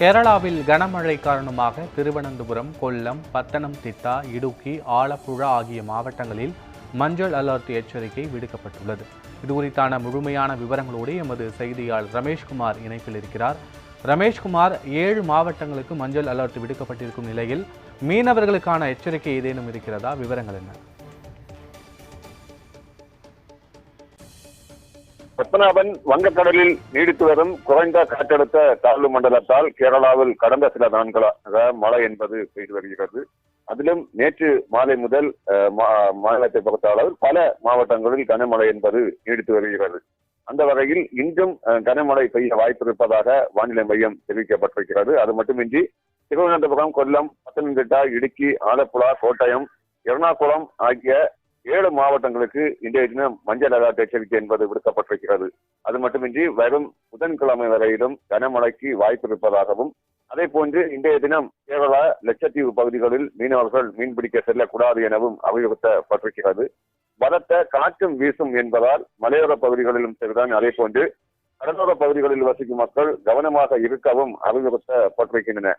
கேரளாவில் கனமழை காரணமாக திருவனந்தபுரம் கொல்லம் பத்தனம்திட்டா இடுக்கி ஆலப்புழா ஆகிய மாவட்டங்களில் மஞ்சள் அலர்ட் எச்சரிக்கை விடுக்கப்பட்டுள்ளது. இது குறித்தான முழுமையான விவரங்களோடு எமது செய்தியாளர் ரமேஷ்குமார் இணைப்பில் இருக்கிறார். ரமேஷ்குமார் ஏழு மாவட்டங்களுக்கு மஞ்சள் அலர்ட் விடுக்கப்பட்டிருக்கும் நிலையில் மீனவர்களுக்கான எச்சரிக்கை ஏதேனும் இருக்கிறதா? விவரங்கள் என்ன? பத்மநாபன் வங்கக்கடலில் நீடித்து வரும் குறைந்த காற்றழுத்த தாழ்வு மண்டலத்தால் கேரளாவில் கடந்த சில நாட்களாக மழை என்பது பெய்து வருகிறது. அதிலும் நேற்று மாலை முதல் மாநிலத்தை பொறுத்த அளவில் பல மாவட்டங்களில் கனமழை என்பது நீடித்து வருகிறது. அந்த வகையில் இன்றும் கனமழை பெய்ய வாய்ப்பிருப்பதாக வானிலை மையம் தெரிவிக்கப்பட்டிருக்கிறது. அது மட்டுமின்றி திருவனந்தபுரம் கொல்லம் பத்தனംതിട്ട இடுக்கி ஆலப்புழா கோட்டயம் எர்ணாகுளம் ஆகிய ஏழு மாவட்டங்களுக்கு இன்றைய தினம் மஞ்சள் அலர்ட் எச்சரிக்கை என்பது விடுக்கப்பட்டிருக்கிறது. அது மட்டுமின்றி வரும் புதன்கிழமை வரையிலும் கனமழைக்கு வாய்ப்பு இருப்பதாகவும் அதே போன்று இன்றைய தினம் கேரளா லட்சத்தீவு பகுதிகளில் மீனவர்கள் மீன்பிடிக்க செல்லக்கூடாது எனவும் அறிவுறுத்தப்பட்டிருக்கிறது. பலத்த காற்றும் வீசும் என்பதால் மலையோர பகுதிகளிலும் சரிதான். அதே போன்று கடலோர பகுதிகளில் வசிக்கும் மக்கள் கவனமாக இருக்கவும் அறிவுறுத்தப்பட்டிருக்கின்றன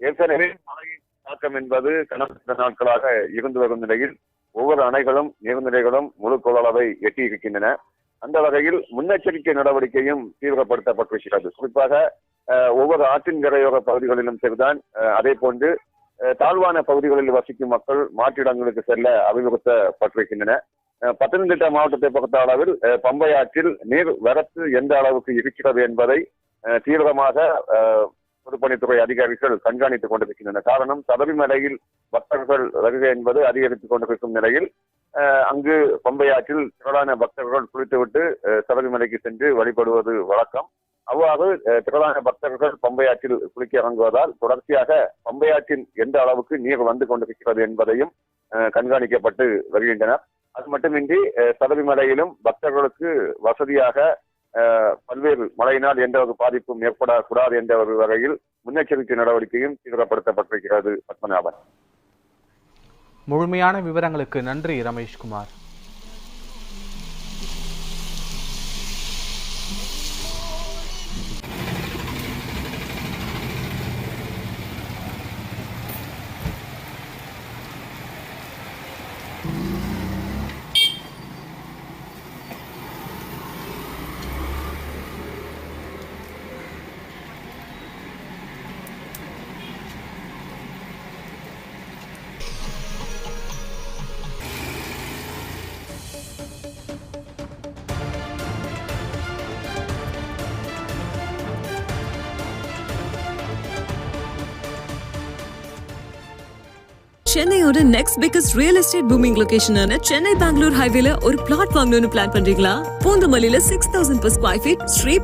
ஏற்கனவே மழை தாக்கம் என்பது கடந்த சில நாட்களாக இருந்து வரும் நிலையில் ஒவ்வொரு அணைகளும் நீர்நிலைகளும் முழு கொள்ளளவை எட்டியிருக்கின்றன. அந்த வகையில் முன்னெச்சரிக்கை நடவடிக்கையும் தீவிரப்படுத்தப்பட்டிருக்கிறது. குறிப்பாக ஒவ்வொரு ஆற்றின் கரையோர பகுதிகளிலும் சரிதான் அதே போன்று தாழ்வான பகுதிகளில் வசிக்கும் மக்கள் மாற்றிடங்களுக்கு செல்ல அறிவுறுத்தப்பட்டிருக்கின்றன. பத்தனംതിട്ട மாவட்டத்தை பொறுத்த அளவில் பம்பை ஆற்றில் நீர் வரத்து எந்த அளவுக்கு இருக்கிறது என்பதை தீவிரமாக பொதுப்பணித்துறை அதிகாரிகள் கண்காணித்துக் கொண்டிருக்கின்றன. காரணம் சபரிமலையில் பக்தர்கள் வருகை என்பது அதிகரித்துக் கொண்டிருக்கும் நிலையில் அங்கு பம்பையாற்றில் திரளான பக்தர்கள் குளித்துவிட்டு சபரிமலைக்கு சென்று வழிபடுவது வழக்கம். அவ்வாறு திரளான பக்தர்கள் பம்பையாற்றில் குளிக்க இறங்குவதால் தொடர்ச்சியாக பம்பையாற்றின் எந்த அளவுக்கு நீர் வந்து கொண்டிருக்கிறது என்பதையும் கண்காணிக்கப்பட்டு வருகின்றனர். அது மட்டுமின்றி சபரிமலையிலும் பக்தர்களுக்கு வசதியாக பல்வேறு மழையினால் எந்த ஒரு பாதிப்பும் ஏற்படக்கூடாது என்ற ஒரு வகையில் முன்னெச்சரிக்கை நடவடிக்கையும் தீவிரப்படுத்தப்பட்டிருக்கிறது பத்மநாபன். முழுமையான விவரங்களுக்கு நன்றி ரமேஷ்குமார். சென்னையோட next biggest real estate booming லொகேஷனான Chennai Bangalore ஹைவேல ஒரு பிளாட் வாங்கணும்னு பிளான் பண்றீங்களா? பூந்தமல்லியில six thousand per square feet Sri